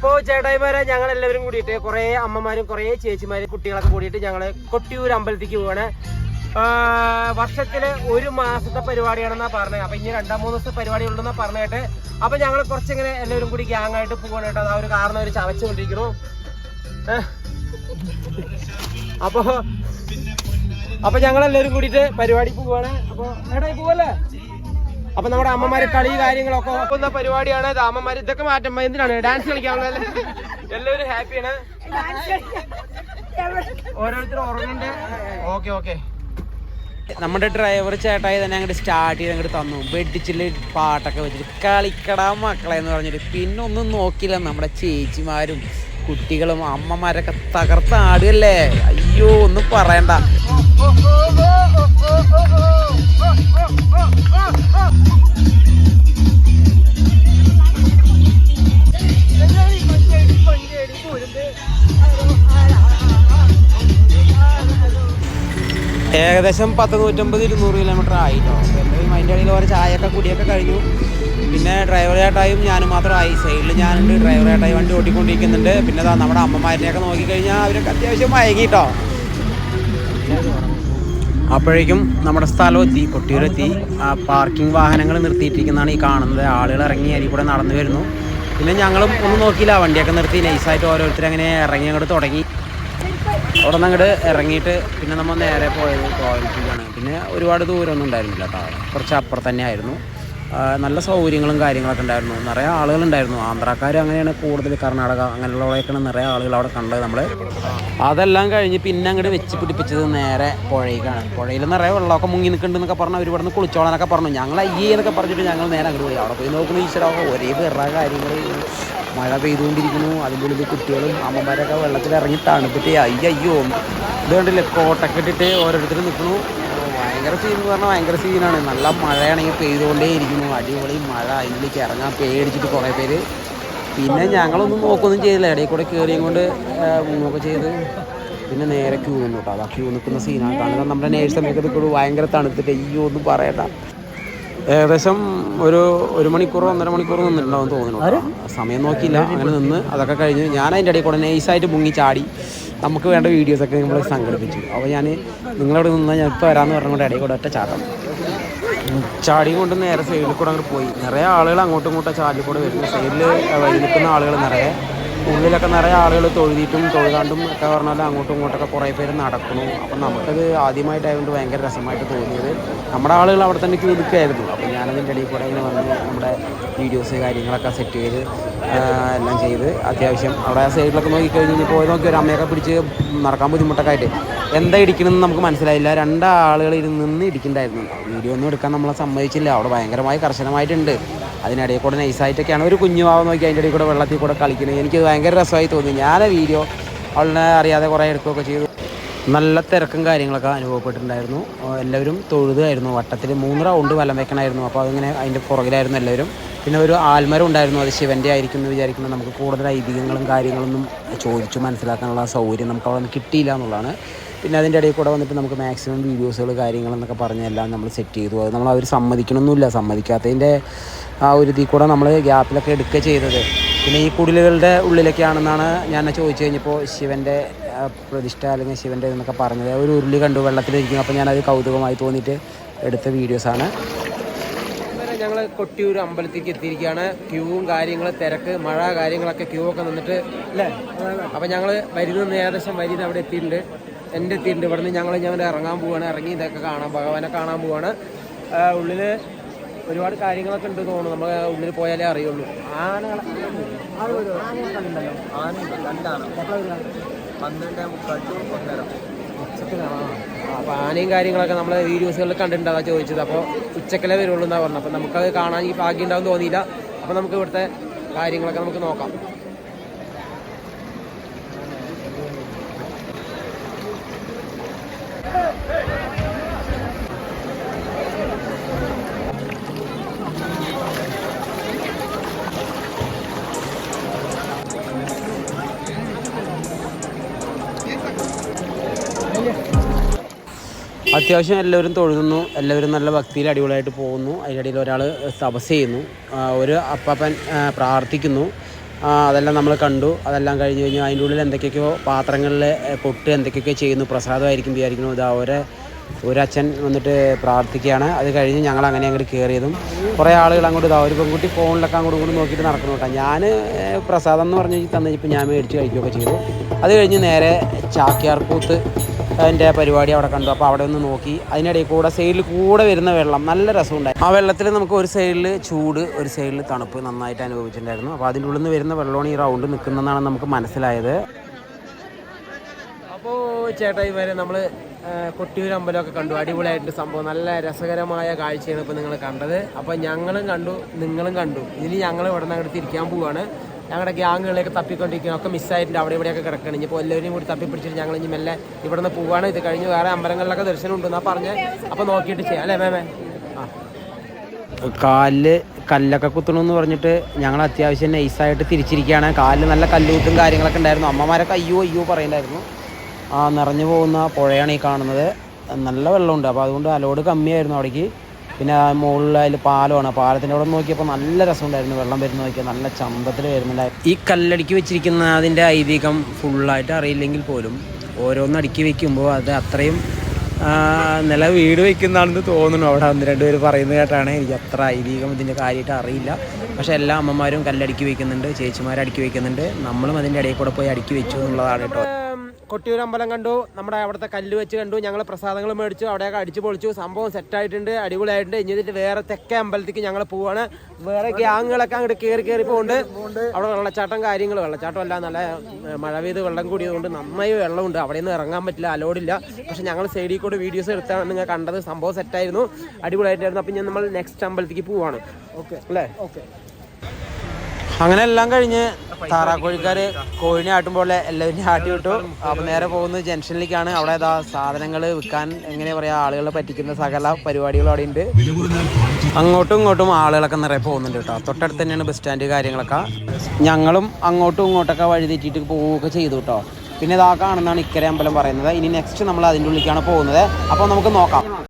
അപ്പോ ചേട്ടായിമാരെ ഞങ്ങൾ എല്ലാവരും കൂടിയിട്ട് കുറെ അമ്മമാരും കുറെ ചേച്ചിമാരും കുട്ടികളൊക്കെ കൂടിയിട്ട് ഞങ്ങൾ കൊട്ടിയൂർ അമ്പലത്തിലേക്ക് പോവാണ്. വർഷത്തിൽ ഒരു മാസത്തെ പരിപാടിയാണെന്നാ പറഞ്ഞത്. അപ്പൊ ഇനി രണ്ടാം മൂന്ന് ദിവസത്തെ പരിപാടി ഉണ്ടെന്നാ പറഞ്ഞിട്ട് അപ്പൊ ഞങ്ങൾ കുറച്ചിങ്ങനെ എല്ലാവരും കൂടി ഗ്യാങ് ആയിട്ട് പോവാണ് കേട്ടോ. ആ ഒരു കാരണം ഒരു ചവച്ചുകൊണ്ടിരിക്കുന്നു. അപ്പൊ അപ്പൊ ഞങ്ങൾ എല്ലാവരും കൂടിയിട്ട് പരിപാടി പോവാണ്. അപ്പൊ ഏട്ടായി പോവല്ലേ? അപ്പൊ നമ്മുടെ അമ്മമാര് കളി കാര്യങ്ങളൊക്കെ ഒക്കുന്ന പരിപാടിയാണ് ഇത്. അമ്മമാര് ഇതൊക്കെ മാറ്റം എന്തിനാണ്? ഡാൻസ് കളിക്കാവുന്നല്ലേ എല്ലാവരും ഹാപ്പിയാണ്. ഓരോരുത്തരും ഉറങ്ങുന്നുണ്ട്. Okay okay. നമ്മുടെ ഡ്രൈവർ ചേട്ടായി തന്നെ അങ്ങോട്ട് സ്റ്റാർട്ട് ചെയ്ത് അങ്ങോട്ട് തന്നു. വെടിച്ചിൽ പാട്ടൊക്കെ വെച്ചിട്ട് കളിക്കടാ മക്കളെ എന്ന് പറഞ്ഞിട്ട്. പിന്നെ ഒന്നും നോക്കില്ല നമ്മുടെ ചേച്ചിമാരും കുട്ടികളും അമ്മമാരൊക്കെ തകർത്ത് ആടുകല്ലേ അയ്യോ ഒന്നും പറയണ്ട. ഏകദേശം പത്ത് നൂറ്റമ്പത് ഇരുന്നൂറ് കിലോമീറ്റർ ആയിട്ടോ. എന്തായാലും അതിന്റെ ഇടയിൽ ഓരോ ചായയൊക്കെ കുടിയൊക്കെ കഴിഞ്ഞു. പിന്നെ ഡ്രൈവർ ചേട്ടായും ഞാനും മാത്രമായി. സൈഡിൽ ഞാനുണ്ട് ഡ്രൈവർ ചേട്ടായി വണ്ടി ഓടിക്കൊണ്ടിരിക്കുന്നുണ്ട്. പിന്നെ നമ്മുടെ അമ്മമാരിനെയൊക്കെ നോക്കിക്കഴിഞ്ഞാൽ അവരൊക്കെ അത്യാവശ്യം മയങ്ങിട്ടോ. അപ്പോഴേക്കും നമ്മുടെ സ്ഥലം എത്തി കൊട്ടിയൂരെത്തി പാർക്കിംഗ് വാഹനങ്ങൾ നിർത്തിയിട്ടിരിക്കുന്നതാണ് ഈ കാണുന്നത്. ആളുകൾ ഇറങ്ങി അരി കൂടെ നടന്നു വരുന്നു. പിന്നെ ഞങ്ങളും ഒന്നും നോക്കിയില്ല. വണ്ടിയൊക്കെ നിർത്തി നൈസായിട്ട് ഓരോരുത്തർ അങ്ങനെ ഇറങ്ങി അങ്ങോട്ട് തുടങ്ങി. അവിടെ നിന്ന് അങ്ങോട്ട് ഇറങ്ങിയിട്ട് പിന്നെ നമ്മൾ നേരെ പോയത് ടോയ്ലറ്റിലാണ് പിന്നെ ഒരുപാട് ദൂരമൊന്നും ഉണ്ടായിരുന്നില്ല കുറച്ച് അപ്പുറത്തന്നെ ആയിരുന്നു നല്ല സൗകര്യങ്ങളും കാര്യങ്ങളൊക്കെ ഉണ്ടായിരുന്നു. നിറയെ ആളുകളുണ്ടായിരുന്നു. ആന്ധ്രാക്കാർ അങ്ങനെയാണ് കൂടുതൽ കർണാടക അങ്ങനെയുള്ളവരൊക്കെയാണ് നിറയെ ആളുകൾ അവിടെ കണ്ടത് നമ്മൾ അതെല്ലാം കഴിഞ്ഞ് പിന്നെ അങ്ങോട്ട് വെച്ച് പിടിപ്പിച്ചത് നേരെ പുഴയിലാണ്. പുഴയിൽ നിറയെ വെള്ളമൊക്കെ മുങ്ങി നിൽക്കുന്നുണ്ടെന്നൊക്കെ പറഞ്ഞാൽ അവർ ഇവിടെ നിന്ന് കുളിച്ചോളാനൊക്കെ പറഞ്ഞു. ഞങ്ങൾ അയ്യേ എന്നൊക്കെ പറഞ്ഞിട്ട് ഞങ്ങൾ നേരെ അങ്ങോട്ട് പോയി. അവിടെ പോയി നോക്കുന്ന ഈശ്വരമൊക്കെ ഒരേ വേറെ കാര്യങ്ങൾ മഴ പെയ്തുകൊണ്ടിരിക്കുന്നു. അതിന്റെ ഉള്ളിൽ കുട്ടികളും അമ്മമാരൊക്കെ വെള്ളത്തിൽ ഇറങ്ങി തണുത്തിട്ട് അയ്യോ ഇത് കണ്ടില്ലേ കോട്ടൊക്കെ ഇട്ടിട്ട് ഓരോരുത്തർ നിൽക്കുന്നു ഭയങ്കര സീൻ എന്ന് പറഞ്ഞാൽ ഭയങ്കര സീനാണ് നല്ല മഴയാണെങ്കിൽ പെയ്തുകൊണ്ടേ ഇരിക്കുന്നു അടിപൊളി മഴ. അതിലേക്ക് ഇറങ്ങാൻ പേടിച്ചിട്ട് കുറേ പേര്. പിന്നെ ഞങ്ങളൊന്നും നോക്കൊന്നും ചെയ്തില്ല. ഇടയിൽ കൂടെ കയറിയും കൊണ്ട് മൂന്നൊക്കെ ചെയ്ത് പിന്നെ നേരെ ക്യൂ നിന്നു കേട്ടോ. അതാ ക്യൂ നിൽക്കുന്ന സീനാണ് കാരണം നമ്മുടെ നേഴ്സ് സമയത്ത് നിൽക്കുള്ളൂ ഭയങ്കര തണുത്തിട്ട് അയ്യോ ഒന്നും പറയണ്ട. ഏകദേശം ഒരു ഒരു മണിക്കൂറോ ഒന്നര മണിക്കൂറോ നിന്നിട്ടുണ്ടാവും തോന്നുന്നു. സമയം നോക്കിയില്ല. അങ്ങനെ നിന്ന് അതൊക്കെ കഴിഞ്ഞ് ഞാൻ അതിന്റെ ഇടയിൽ കൂടെ നൈസായിട്ട് മുങ്ങി ചാടി. നമുക്ക് വേണ്ട വീഡിയോസൊക്കെ നമ്മൾ സംഘടിപ്പിച്ചു. അപ്പോൾ ഞാൻ നിങ്ങളവിടെ നിന്നാൽ ഞാൻ ഇപ്പോൾ വരാമെന്ന് പറഞ്ഞുകൊണ്ട് ഇടയിൽ കൂടെ ഒറ്റ ചാട്ടം. ചാടിയും കൊണ്ട് നേരെ സൈഡിൽ കൂടെ അങ്ങോട്ട് പോയി. നിറയെ ആളുകൾ അങ്ങോട്ടും ഇങ്ങോട്ടും ചാടിൽ കൂടെ വരുന്നു. സൈഡിൽ വഴി നിൽക്കുന്ന ആളുകൾ നിറയെ ഉള്ളിലൊക്കെ നിറയെ ആളുകൾ തൊഴുതിയിട്ടും തൊഴുതാണ്ടും ഒക്കെ പറഞ്ഞാൽ അങ്ങോട്ടും ഇങ്ങോട്ടൊക്കെ കുറേ പേര് നടക്കുന്നു. അപ്പം നമുക്കത് ആദ്യമായിട്ടായതുകൊണ്ട് ഭയങ്കര രസമായിട്ട് തോന്നിയത്. നമ്മുടെ ആളുകൾ അവിടെ തന്നെ ക്യൂ നിൽക്കുകയായിരുന്നു അപ്പോൾ ഞാനതിന്റെ ഇടയിൽ കൂടെ ഇങ്ങനെ വന്ന് നമ്മുടെ വീഡിയോസ് കാര്യങ്ങളൊക്കെ സെറ്റ് ചെയ്ത് എല്ലാം ചെയ്ത് അത്യാവശ്യം അവിടെ സൈഡിലൊക്കെ നോക്കി കഴിഞ്ഞ് പോയി നോക്കി ഒരു അമ്മയൊക്കെ പിടിച്ച് നടക്കാൻ ബുദ്ധിമുട്ടൊക്കെ ആയിട്ട്. എന്താ ഇടിക്കണമെന്ന് നമുക്ക് മനസ്സിലായില്ല. രണ്ടാളുകൾ ഇരുന്ന് നിന്ന് ഇടിക്കണ്ടായിരുന്നു വീഡിയോ ഒന്നും എടുക്കാൻ നമ്മളെ സമ്മതിച്ചില്ല. അവിടെ ഭയങ്കരമായി കർശനമായിട്ടുണ്ട്. അതിനിടയിൽ കൂടെ നൈസായിട്ടൊക്കെയാണ് ഒരു കുഞ്ഞുവാവ് നോക്കി അതിന്റെ ഇടയിൽ കൂടെ വെള്ളത്തിൽ കൂടെ കളിക്കുന്നത്. എനിക്ക് ഭയങ്കര രസമായി തോന്നി. ഞാൻ വീഡിയോ അവളെ അറിയാതെ കുറേ എടുക്കുകയൊക്കെ ചെയ്തു. നല്ല തിരക്കും കാര്യങ്ങളൊക്കെ അനുഭവപ്പെട്ടിട്ടുണ്ടായിരുന്നു. എല്ലാവരും തൊഴുതായിരുന്നു. വട്ടത്തിൽ മൂന്ന് റൗണ്ട് വലം വെക്കണമായിരുന്നു. അപ്പോൾ അതിങ്ങനെ അതിന്റെ പുറകിലായിരുന്നു എല്ലാവരും. പിന്നെ ഒരു ആൽമരം ഉണ്ടായിരുന്നു. അത് ശിവന്റെ ആയിരിക്കും എന്ന് വിചാരിക്കുന്നത് നമുക്ക് കൂടുതൽ ഐതിഹ്യങ്ങളും കാര്യങ്ങളൊന്നും ചോദിച്ചു മനസ്സിലാക്കാനുള്ള സൗകര്യം നമുക്ക് അവിടെ നിന്ന് കിട്ടിയില്ല എന്നുള്ളതാണ്. പിന്നെ അതിന്റെ ഇടയിൽ കൂടെ വന്നിട്ട് നമുക്ക് മാക്സിമം വീഡിയോസുകൾ കാര്യങ്ങളെന്നൊക്കെ പറഞ്ഞെല്ലാം നമ്മൾ സെറ്റ് ചെയ്തു. അത് നമ്മൾ അവർ സമ്മതിക്കണമൊന്നുമില്ല സമ്മതിക്കാത്തതിന്റെ ആ ഒരു ഇതിൽ കൂടെ നമ്മൾ ഗ്യാപ്പിലൊക്കെ എടുക്കുക ചെയ്തത്. പിന്നെ ഈ കുടിലുകളുടെ ഉള്ളിലൊക്കെയാണെന്നാണ് ഞാൻ ചോദിച്ചു കഴിഞ്ഞപ്പോൾ ശിവന്റെ പ്രതിഷ്ഠ അല്ലെങ്കിൽ ശിവന്റെ എന്നൊക്കെ പറഞ്ഞത്. ഒരു ഉരുളി കണ്ടു വെള്ളത്തിലിരിക്കുന്നു. അപ്പോൾ ഞാനത് കൗതുകമായി തോന്നിയിട്ട് എടുത്ത വീഡിയോസാണ് ഞങ്ങൾ കൊട്ടിയൂർ അമ്പലത്തിലേക്ക് എത്തിയിരിക്കുകയാണ്. ക്യൂവും കാര്യങ്ങൾ തിരക്ക് മഴ കാര്യങ്ങളൊക്കെ ക്യൂ ഒക്കെ നിന്നിട്ട് അല്ലേ? അപ്പം ഞങ്ങൾ വരുന്ന ഏകദേശം വരുന്ന അവിടെ എത്തിയിട്ടുണ്ട്. എന്റെ എത്തിയിട്ടുണ്ട് ഇവിടുന്ന് ഞങ്ങൾ ഞാൻ ഇറങ്ങാൻ പോവാണ്. ഇറങ്ങി ഇതൊക്കെ കാണാൻ ഭഗവാനെ കാണാൻ പോവാണ്. ഉള്ളിൽ ഒരുപാട് കാര്യങ്ങളൊക്കെ ഉണ്ട് തോന്നുന്നു. നമ്മൾ ഉള്ളിൽ പോയാലേ അറിയുള്ളൂ. ആനകൾ അപ്പോൾ ആനയും കാര്യങ്ങളൊക്കെ നമ്മൾ വീഡിയോസുകളിൽ കണ്ടിട്ടുണ്ട് അതാ ചോദിച്ചത്. അപ്പോൾ ഉച്ചക്കലേ വരുള്ളൂ എന്നാ പറഞ്ഞത്. അപ്പോൾ നമുക്കത് കാണാൻ ഈ ഭാഗ്യം ഉണ്ടാവും തോന്നിയില്ല. അപ്പോൾ നമുക്ക് ഇവിടുത്തെ കാര്യങ്ങളൊക്കെ നമുക്ക് നോക്കാം. അത്യാവശ്യം എല്ലാവരും തൊഴുതുന്നു. എല്ലാവരും നല്ല ഭക്തിയിൽ അടിപൊളിയായിട്ട് പോകുന്നു. അതിനിടയിൽ ഒരാൾ തപസ് ചെയ്യുന്നു. ഒരു അപ്പാപ്പൻ പ്രാർത്ഥിക്കുന്നു. അതെല്ലാം നമ്മൾ കണ്ടു. അതെല്ലാം കഴിഞ്ഞ് കഴിഞ്ഞു അതിന്റെ ഉള്ളിൽ എന്തൊക്കെയൊക്കെയോ പാത്രങ്ങളിൽ പൊട്ട് എന്തൊക്കെയൊക്കെയോ ചെയ്യുന്നു. പ്രസാദമായിരിക്കും വിചാരിക്കുന്നു. ഇതാ ഒരു ഒരച്ഛൻ വന്നിട്ട് പ്രാർത്ഥിക്കുകയാണ്. അത് കഴിഞ്ഞ് ഞങ്ങൾ അങ്ങനെ അങ്ങോട്ട് കയറിയതും കുറേ ആളുകൾ അങ്ങോട്ട് ഇതാ ഒരു പെൺകുട്ടി ഫോണിലൊക്കെ അങ്ങോട്ട് കൂടി നോക്കിയിട്ട് നടക്കുന്നു കേട്ടോ. ഞാൻ പ്രസാദം എന്ന് പറഞ്ഞ് തന്നിപ്പോൾ ഞാൻ മേടിച്ച് കഴിക്കുകയൊക്കെ ചെയ്തു. അത് കഴിഞ്ഞ് നേരെ ചാക്യാർകൂത്ത് അതിന്റെ പരിപാടി അവിടെ കണ്ടു. അപ്പോൾ അവിടെ ഒന്ന് നോക്കി. അതിനിടയിൽ കൂടെ സൈഡിൽ കൂടെ വരുന്ന വെള്ളം നല്ല രസമുണ്ടായി. ആ വെള്ളത്തിൽ നമുക്ക് ഒരു സൈഡിൽ ചൂട് ഒരു സൈഡിൽ തണുപ്പ് നന്നായിട്ട് അനുഭവിച്ചിട്ടുണ്ടായിരുന്നു. അപ്പോൾ അതിന്റെ ഉള്ളിൽ നിന്ന് വരുന്ന വെള്ളമാണ് ഈ റൗണ്ട് നിൽക്കുന്നതെന്നാണ് നമുക്ക് മനസ്സിലായത്. അപ്പോൾ ചേട്ടാ ഇവരെ നമ്മൾ കൊട്ടിയൂർ അമ്പലമൊക്കെ കണ്ടു. അടിപൊളിയായിട്ട് സംഭവം. നല്ല രസകരമായ കാഴ്ചയാണ് ഇപ്പോൾ നിങ്ങൾ കണ്ടത്. അപ്പോൾ ഞങ്ങളും കണ്ടു നിങ്ങളും കണ്ടു. ഇനി ഞങ്ങൾ ഇവിടെ നിന്ന് അങ്ങോട്ട് തിരിക്കാൻ പോവുകയാണ് ഞങ്ങളുടെ ഗ്യാങ്ങുകളെയൊക്കെ തപ്പിക്കൊണ്ടിരിക്കുന്നു ഒക്കെ മിസ്സായിട്ടുണ്ട്. അവിടെ ഇവിടെയൊക്കെ കിടക്കണം ഇനിയിപ്പോൾ എല്ലാവരെയും കൂടി തപ്പിപ്പിടിച്ചിട്ട് ഞങ്ങൾ ഇനി മെല്ലെ ഇവിടെ നിന്ന് പോവുകയാണ് ഇത് കഴിഞ്ഞ് വേറെ അമ്പലങ്ങളിലൊക്കെ ദർശനം ഉണ്ടെന്നാ പറഞ്ഞ്. അപ്പോൾ നോക്കിയിട്ട് ചെയ്യാം. അല്ലേ മേമേ? കാലിൽ കല്ലൊക്കെ കുത്തണമെന്ന് പറഞ്ഞിട്ട് ഞങ്ങൾ അത്യാവശ്യം നൈസായിട്ട് തിരിച്ചിരിക്കുകയാണ്. കാലിൽ നല്ല കല്ലുകുത്തും കാര്യങ്ങളൊക്കെ ഉണ്ടായിരുന്നു. അമ്മമാരൊക്കെ അയ്യോ അയ്യോ പറയണ്ടായിരുന്നു. ആ നിറഞ്ഞു പോകുന്ന പുഴയാണ് ഈ കാണുന്നത്. നല്ല വെള്ളമുണ്ട്. അപ്പോൾ അതുകൊണ്ട് അലോട് കമ്മിയായിരുന്നു അവിടേക്ക്. പിന്നെ മുകളിൽ അതിൽ പാലമാണ്. പാലത്തിന്റെ അവിടെ നോക്കിയപ്പോൾ നല്ല രസമുണ്ടായിരുന്നു. വെള്ളം വരുന്ന നോക്കിയാൽ നല്ല ചന്തത്തിൽ വരുന്നുണ്ടായിരുന്നു ഈ കല്ലടിക്ക് വെച്ചിരിക്കുന്ന അതിന്റെ ഐതിഹ്യം ഫുള്ളായിട്ട് അറിയില്ലെങ്കിൽ പോലും ഓരോന്ന് അടുക്കി വെക്കുമ്പോൾ അത് അത്രയും നില വീട് വെക്കുന്നതാണെന്ന് തോന്നുന്നു. അവിടെ ഒന്ന് രണ്ട് പറയുന്നത് കേട്ടാണ്. എനിക്ക് അത്ര ഐതിഹ്യം ഇതിന്റെ കാര്യമായിട്ട് അറിയില്ല. പക്ഷേ എല്ലാ അമ്മമാരും കല്ലടുക്കി വെക്കുന്നുണ്ട്. ചേച്ചിമാർ അടുക്കി വെക്കുന്നുണ്ട്. നമ്മളും അതിന്റെ ഇടയിൽ കൂടെ പോയി അടുക്കി വെച്ചു എന്നുള്ളതാണ് കേട്ടോ. അമ്പലം കണ്ടു നമ്മുടെ അവിടുത്തെ കല്ല് വെച്ച് കണ്ടു ഞങ്ങൾ പ്രസാദങ്ങൾ മേടിച്ചു അവിടെയൊക്കെ അടിച്ചു പൊളിച്ചു. സംഭവം സെറ്റായിട്ടുണ്ട് അടിപൊളിയായിട്ടുണ്ട്. ഇനി ഇതിട്ട് വേറെ തെക്കേ അമ്പലത്തേക്ക് ഞങ്ങൾ പോവാണ്. വേറെ ഗ്യാങ്ങുകളൊക്കെ അങ്ങോട്ട് കയറി കയറി പോകുന്നുണ്ട് അവിടെ വെള്ളച്ചാട്ടം കാര്യങ്ങൾ വെള്ളച്ചാട്ടം അല്ല നല്ല മഴ പെയ്ത് വെള്ളം കൂടിയതുകൊണ്ട് നന്നായി വെള്ളമുണ്ട്. അവിടെ നിന്ന് ഇറങ്ങാൻ പറ്റില്ല അലോഡില്ല പക്ഷെ ഞങ്ങൾ സൈഡിൽ കൂടെ വീഡിയോസ് എടുത്താണ് നിങ്ങൾ കണ്ടത്. സംഭവം സെറ്റായിരുന്നു അടിപൊളിയായിട്ടായിരുന്നു. അപ്പം ഞാൻ നമ്മൾ നെക്സ്റ്റ് അമ്പലത്തേക്ക് പോവാണ്. ഓക്കെ അല്ലേ? ഓക്കെ അങ്ങനെ എല്ലാം കഴിഞ്ഞ് താറാക്കോഴിക്കാർ കോഴിനെ ആട്ടുമ്പോൾ എല്ലാവരും ആട്ടി വിട്ടു. അപ്പം നേരെ പോകുന്നത് ജംഗ്ഷനിലേക്കാണ്. അവിടെ ഇതാ സാധനങ്ങൾ വിൽക്കാൻ എങ്ങനെ പറയാ ആളുകളെ പറ്റിക്കുന്ന സകല പരിപാടികളും അവിടെ ഉണ്ട്. അങ്ങോട്ടും ഇങ്ങോട്ടും ആളുകളൊക്കെ നിറയെ പോകുന്നുണ്ട് കേട്ടോ. തൊട്ടടുത്ത് തന്നെയാണ് ബസ് സ്റ്റാൻഡ് കാര്യങ്ങളൊക്കെ. ഞങ്ങളും അങ്ങോട്ടും ഇങ്ങോട്ടൊക്കെ വഴി തെറ്റിയിട്ട് പോവുകയൊക്കെ ചെയ്തു കേട്ടോ. പിന്നെ ഇതാ കാണുന്നതാണ് ഇക്കരെ അമ്പലം പറയുന്നത്. ഇനി നെക്സ്റ്റ് നമ്മൾ അതിന്റെ ഉള്ളിലേക്കാണ് പോകുന്നത്. അപ്പോൾ നമുക്ക് നോക്കാം.